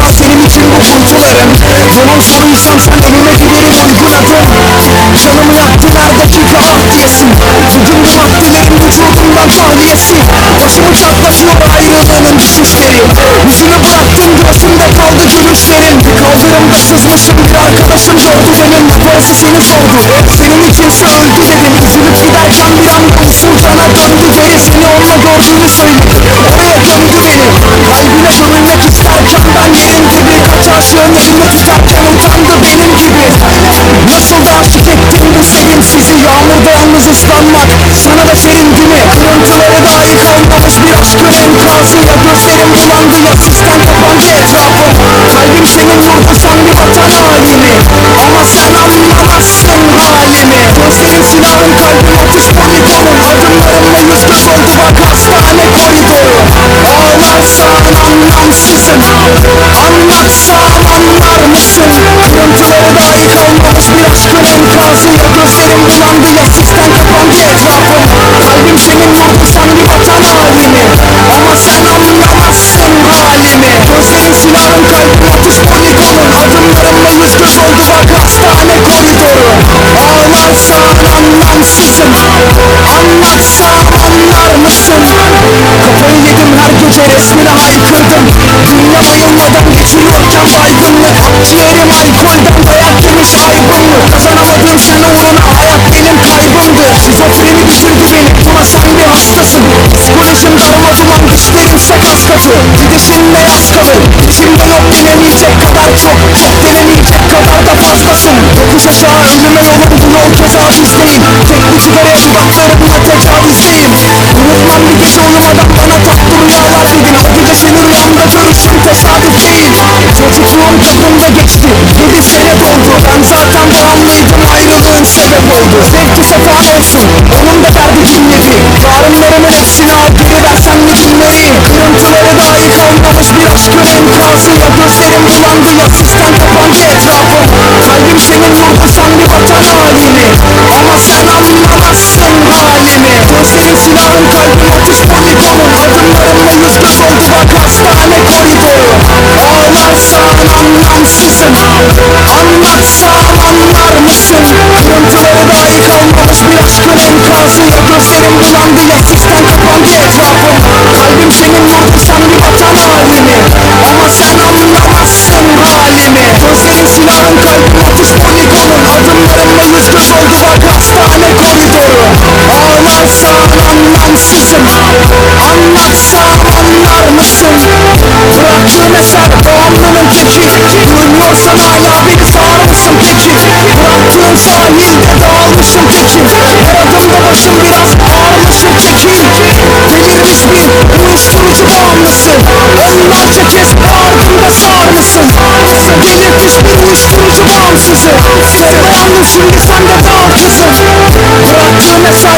var senin için bu kurtularım Tamam soruysan sen önüme gideri uyguladın Canımı yaktın her dakika diyesin Tüdüm bu maddelerin vücudumdan tahliyesi Başımı çatlatıyor ayrılığının düşüşleri Yüzünü bıraktım göğsümde kaldı gülüşlerin kaldırımda sızmışım bir arkadaşım gördü benim Burası seni sordu Senin içinse öldü dedim Üzülüp giderken bir anda usulcana döndü Beri seni onunla gördüğünü söyledi yalnız ıslanmak Sana da serin mi? Kırıntıları dahi kalmamış bir aşkın enkazı Ya gözlerim bulandı ya poligonun Adımlarımla yüz göz oldu bak hastane koridoru Ağlarsan anlamsızsın Anlatsam anlar mısın? Kafayı yedim her gece resmine haykırdım Dünya bayılmadan geçiriyorken baygınlık Ciğerim alkolden dayak yemiş aygınlık Kazanamadın sen uğruna hayat benim kaybımdı Şizofreni bitirdi beni ama sen bir hastasın Psikolojim darma duman dişlerimse kas katı Gidişinle yaz kalır olsun Onun da derdi dinledi Yarınlarımın hepsini al geri versen mi dinlerim Kırıntıları dahi kalmamış bir aşkın enkazı Ya gözlerim bulandı ya kapandı Shooting from the vultures of Brooklyn